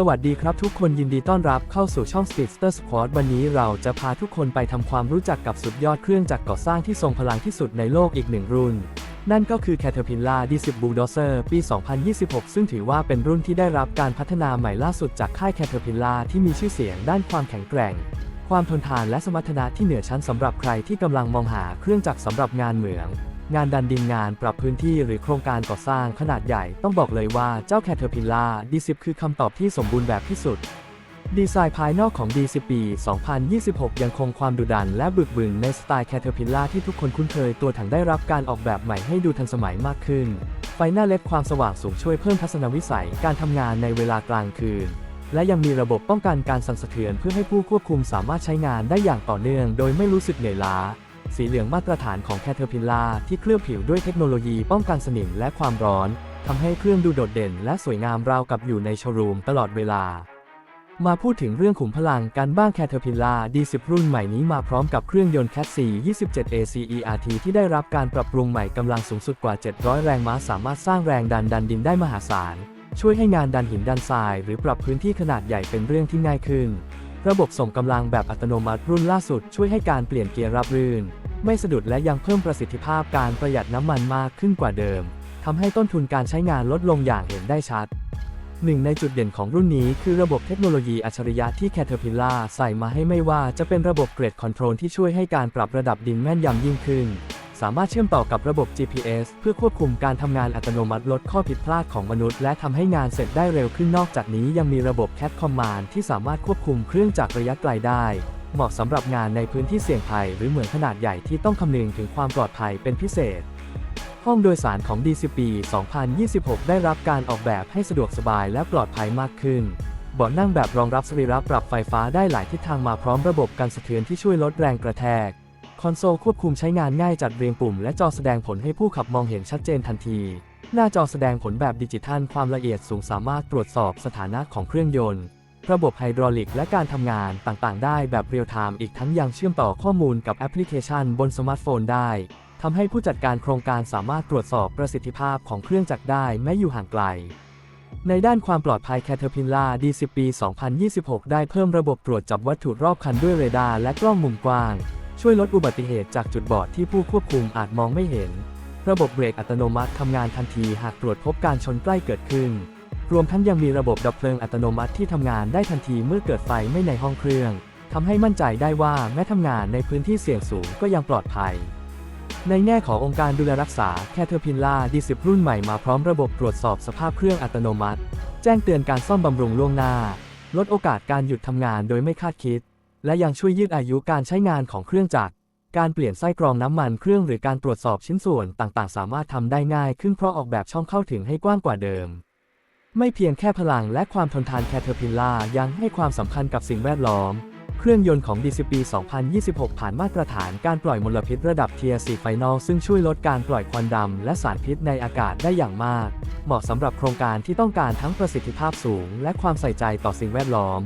สวัสดีครับทุกคนยินดีต้อนรับเข้าสู่ช่อง Speedster Squad วันนี้เราจะพาทุกคนไปทำความรู้จักกับสุดยอดเครื่องจักรก่อสร้างที่ทรงพลังที่สุดในโลกอีกหนึ่งรุ่น นั่นก็คือ Caterpillar D10 Bulldozer ปี 2026 ซึ่งถือว่าเป็นรุ่นที่ได้รับการพัฒนาใหม่ล่าสุดจากค่าย Caterpillar ที่มีชื่อเสียงด้านความแข็งแกร่ง ความทนทานและสมรรถนะที่เหนือชั้นสำหรับใครที่กำลังมองหาเครื่องจักรสำหรับงานเหมือง งานดันดินงานปรับพื้นที่หรือโครงการก่อสร้างขนาดใหญ่ต้องบอกเลยว่าเจ้า Caterpillar D10 คือคำตอบที่สมบูรณ์แบบที่สุด ดีไซน์ภายนอกของ D10 ปี 2026 ยังคงความดุดันและบึกบึนในสไตล์ Caterpillar ที่ทุกคนคุ้นเคยตัวถังได้รับการออกแบบใหม่ให้ดูทันสมัยมากขึ้น ไฟหน้าเล็ดความสว่างสูงช่วยเพิ่มทัศนวิสัยการทำงานในเวลากลางคืนและยังมีระบบป้องกันการสั่นสะเทือนเพื่อให้ผู้ควบคุมสามารถใช้งานได้อย่างต่อเนื่อง โดยไม่รู้สึกเหนื่อยล้า สีเหลืองมาตรฐานของ Caterpillar ที่เคลือบผิวด้วยเทคโนโลยีป้องกันสนิมและความร้อนทำให้เครื่องดูโดดเด่นและสวยงามราวกับอยู่ในโชว์รูมตลอดเวลา มาพูดถึงเรื่องขุมพลังการบ้าง Caterpillar D10 รุ่นใหม่นี้มาพร้อมกับเครื่องยนต์ Cat 4 27 ACERT ที่ได้รับการปรับปรุงใหม่กำลังสูงสุดกว่า 700 แรงม้าสามารถสร้างแรงดันดันดินได้มหาศาล ช่วยให้งานดันหินดันทราย หรือปรับพื้นที่ขนาดใหญ่เป็นเรื่องที่ง่ายขึ้น ระบบส่งกำลังแบบอัตโนมัติรุ่นล่าสุด ช่วยให้การเปลี่ยนเกียร์ราบรื่น ไม่สะดุดและยังเพิ่มประสิทธิภาพการประหยัดน้ำมันมากขึ้นกว่าเดิมทำให้ต้นทุนการใช้งานลดลงอย่างเห็นได้ชัดหนึ่งในจุดเด่นของรุ่นนี้คือระบบเทคโนโลยีอัจฉริยะที่ Caterpillar ใส่มาให้ไม่ว่าจะเป็นระบบเกรดคอนโทรลที่ช่วยให้การปรับระดับดินแม่นยำยิ่งขึ้น สามารถเชื่อมต่อกับระบบ GPS เพื่อควบคุมการทำงานอัตโนมัติลดข้อผิดพลาดของมนุษย์ และทำให้งานเสร็จได้เร็วขึ้นนอกจากนี้ยังมีระบบ Cat Command ที่สามารถควบคุมเครื่องจากระยะไกลได้ เหมาะสำหรับงานในพื้นที่เสี่ยงภัยหรือเหมืองขนาดใหญ่ที่ต้องคำนึงถึงความปลอดภัยเป็นพิเศษ ห้องโดยสารของ DCP 2026 ได้รับการออกแบบให้สะดวกสบายและปลอดภัยมากขึ้นเบาะนั่งแบบรองรับสรีระปรับไฟฟ้าได้หลายทิศทางมาพร้อมระบบกันสะเทือนที่ช่วยลดแรงกระแทก คอนโซลควบคุมใช้งานง่ายจัดเรียงปุ่มและจอแสดงผลให้ผู้ขับมองเห็นชัดเจนทันที หน้าจอแสดงผลแบบดิจิทัลความละเอียดสูงสามารถตรวจสอบสถานะของเครื่องยนต์ ระบบไฮดรอลิกและการทำงานต่างๆ ได้แบบเรียลไทม์อีกทั้งยังเชื่อมต่อข้อมูลกับแอปพลิเคชันบนสมาร์ทโฟนได้ทำให้ผู้จัดการโครงการสามารถตรวจสอบประสิทธิภาพของเครื่องจักรได้แม้อยู่ห่างไกล ในด้านความปลอดภัย Caterpillar D10 ปี 2026 ได้เพิ่มระบบตรวจจับวัตถุรอบคันด้วยเรดาร์และกล้องมุมกว้าง ช่วยลดอุบัติเหตุจากจุดบอดที่ผู้ควบคุมอาจมองไม่เห็น ระบบเบรกอัตโนมัติทำงานทันทีหากตรวจพบการชนใกล้เกิดขึ้น รวมทั้งยังมีระบบดับเพลิงอัตโนมัติที่ทำงานได้ทันทีเมื่อเกิดไฟไม่ในห้องเครื่องทำให้มั่นใจได้ว่าแม้ทำงานในพื้นที่เสี่ยงสูงก็ยังปลอดภัย ในแง่ขององค์การดูแลรักษา Caterpillar D10 รุ่นใหม่มาพร้อมระบบตรวจสอบสภาพเครื่องอัตโนมัติ แจ้งเตือนการซ่อมบำรุงล่วงหน้า ลดโอกาสการหยุดทำงานโดยไม่คาดคิด และยังช่วยยืดอายุการใช้งานของเครื่องจักรการเปลี่ยนไส้กรองน้ำมันเครื่องหรือการตรวจสอบชิ้นส่วนต่างๆ สามารถทำได้ง่ายขึ้นเพราะออกแบบช่องเข้าถึงให้กว้างกว่าเดิม ไม่เพียงแค่พลังและความทนทาน Caterpillar ยังให้ความสำคัญกับสิ่งแวดล้อม เครื่องยนต์ของ DCP 2026 ผ่านมาตรฐานการปล่อยมลพิษระดับ Tier 4 Final ซึ่งช่วยลดการปล่อยควันดำและสารพิษในอากาศได้อย่างมาก เหมาะสำหรับโครงการที่ต้องการทั้งประสิทธิภาพสูง และความใส่ใจต่อสิ่งแวดล้อม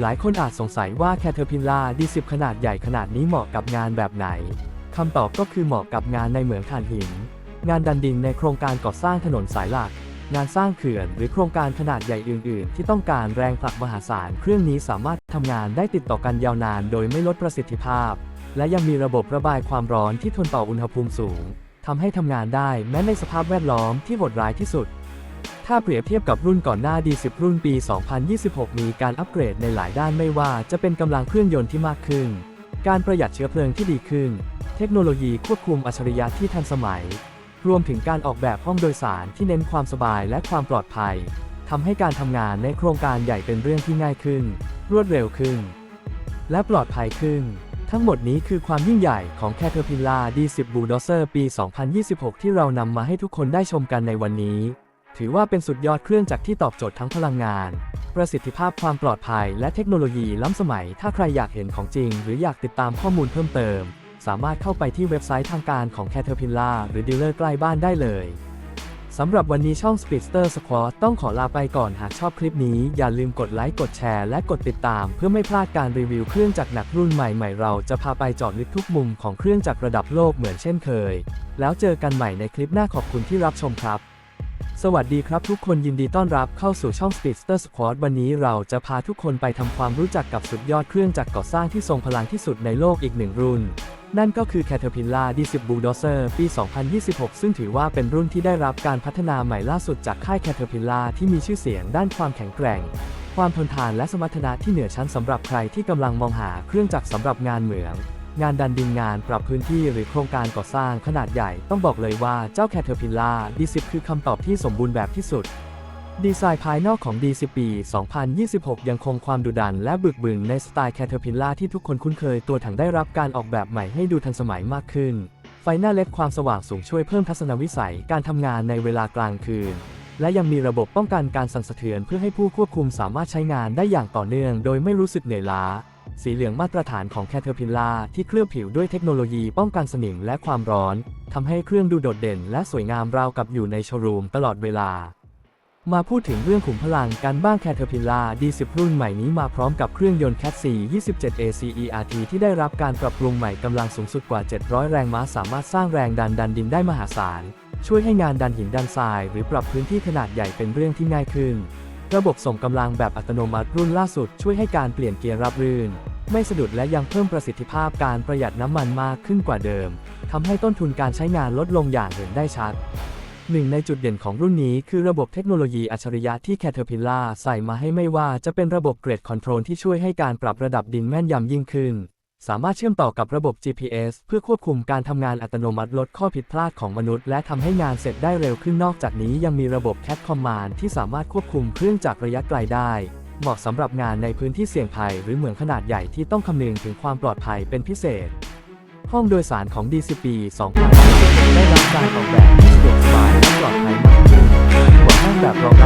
หลายคนอาจสงสัยว่า Caterpillar D10 ขนาดใหญ่ขนาดนี้เหมาะกับงานแบบไหนคำตอบก็คือเหมาะกับงานในเหมืองถ่านหิน งานดันดินในโครงการก่อสร้างถนนสายหลัก งานสร้างเขื่อนหรือโครงการขนาดใหญ่อื่น ๆ ที่ต้องการแรงผลักมหาศาล เครื่องนี้สามารถทำงานได้ติดต่อกันยาวนานโดยไม่ลดประสิทธิภาพ และยังมีระบบระบายความร้อนที่ทนต่ออุณหภูมิสูงทำให้ทำงานได้แม้ในสภาพแวดล้อมที่โหดร้ายที่สุด ถ้าเปรียบเทียบกับรุ่นก่อนหน้า D10 รุ่นปี 2026 มีการอัปเกรดในหลายด้านไม่ว่าจะเป็นกำลังเครื่องยนต์ที่มากขึ้น การประหยัดเชื้อเพลิงที่ดีขึ้น เทคโนโลยีควบคุมอัจฉริยะที่ทันสมัย รวมถึงการออกแบบห้องโดยสารที่เน้นความสบายและความปลอดภัยทำให้การทำงานในโครงการใหญ่เป็นเรื่องที่ง่ายขึ้น รวดเร็วขึ้น และปลอดภัยขึ้น ทั้งหมดนี้คือความยิ่งใหญ่ของ Caterpillar D10 Bulldozer ปี 2026 ที่เรานำมาให้ทุกคนได้ชมกันในวันนี้ ถือว่าเป็นสุดยอดเครื่องจักรที่ตอบโจทย์ทั้งพลังงาน ประสิทธิภาพความปลอดภัยและเทคโนโลยีล้ำสมัย ถ้าใครอยากเห็นของจริง หรืออยากติดตามข้อมูลเพิ่มเติม สามารถเข้าไปที่เว็บไซต์ทางการของ Caterpillar หรือดีลเลอร์ใกล้บ้านได้เลยสำหรับวันนี้ช่อง Speedster Squad ต้องขอลาไปก่อนหากชอบคลิปนี้ อย่าลืมกดไลค์กดแชร์และกดติดตาม เพื่อไม่พลาดการรีวิวเครื่องจักรหนักรุ่นใหม่ๆ เราจะพาไปเจอดลึกทุกมุมของเครื่องจักรระดับโลกเหมือนเช่นเคย แล้วเจอกันใหม่ในคลิปหน้าขอบคุณที่รับชมครับ สวัสดีครับทุกคนยินดีต้อนรับเข้าสู่ช่อง Speedster Squad วันนี้เราจะพาทุกคนไปทำความรู้จักกับสุดยอดเครื่องจักรก่อสร้างที่ทรงพลังที่สุดในโลกอีกหนึ่งรุ่น นั่นก็คือ Caterpillar D10 Bulldozer ปี 2026 ซึ่งถือว่าเป็นรุ่นที่ได้รับการพัฒนาใหม่ล่าสุดจากค่าย Caterpillar ที่มีชื่อเสียงด้านความแข็งแกร่ง ความทนทานและสมรรถนะที่เหนือชั้นสำหรับใครที่กำลังมองหาเครื่องจักรสำหรับงานเหมือง งานดันดินงานปรับพื้นที่หรือโครงการก่อสร้างขนาดใหญ่ ต้องบอกเลยว่าเจ้า Caterpillar D10 คือคำตอบที่สมบูรณ์แบบที่สุด ดีไซน์ภายนอกของ D10 ปี 2026 ยังคงความดุดันและบึกบึนในสไตล์ Caterpillar ที่ทุกคนคุ้นเคยตัวถังได้รับการออกแบบใหม่ให้ดูทันสมัยมากขึ้น ไฟหน้าเล็กความสว่างสูงช่วยเพิ่มทัศนวิสัยการทำงานในเวลากลางคืน และยังมีระบบป้องกันการสั่นสะเทือนเพื่อให้ผู้ควบคุมสามารถใช้งานได้อย่างต่อเนื่อง โดยไม่รู้สึกเหนื่อยล้า สีเหลืองมาตรฐานของ Caterpillar ที่เคลือบผิวด้วยเทคโนโลยีป้องกันสนิมและความร้อนทำให้เครื่องดูโดดเด่น และสวยงามราวกับอยู่ในโชว์รูมตลอดเวลา มาพูดถึงเรื่องขุมพลังการบ้าง Caterpillar D10 รุ่นใหม่นี้มาพร้อมกับเครื่องยนต์ Cat 4 27 ACERT ที่ได้รับการปรับปรุงใหม่กำลังสูงสุดกว่า 700 แรงม้าสามารถสร้างแรงดันดันดินได้มหาศาล ช่วยให้งานดันหินดันทราย หรือปรับพื้นที่ขนาดใหญ่เป็นเรื่องที่ง่ายขึ้น ระบบส่งกำลังแบบอัตโนมัติรุ่นล่าสุด ช่วยให้การเปลี่ยนเกียร์รับรื่น ไม่สะดุดและยังเพิ่มประสิทธิภาพการประหยัดน้ำมันมากขึ้นกว่าเดิมทำให้ต้นทุนการใช้งานลดลงอย่างเห็นได้ชัด หนึ่งในจุดเด่นของรุ่นนี้คือระบบเทคโนโลยีอัจฉริยะที่ Caterpillar ใส่มาให้ไม่ว่าจะเป็นระบบเกรดคอนโทรลที่ช่วยให้การปรับระดับดินแม่นยำยิ่งขึ้น สามารถเชื่อมต่อกับระบบ GPS เพื่อควบคุมการทำงานอัตโนมัติลดข้อผิดพลาดของมนุษย์ และทำให้งานเสร็จได้เร็วขึ้นนอกจากนี้ยังมีระบบ Cat Command ที่สามารถควบคุมเครื่องจากระยะไกลได้ เหมาะสำหรับงานในพื้นที่เสี่ยงภัย หรือเหมืองขนาดใหญ่ที่ต้องคำนึงถึงความปลอดภัยเป็นพิเศษ ห้องโดยสารของ DCP 2026ได้รับการออกแบบ ที่สะดวกสบายและปลอดภัยมากขึ้นหวังแบบรองรับสรีระปรับไฟฟ้าได้หลายทิศทางมาพร้อมระบบการสะเทือนที่ช่วยลดแรง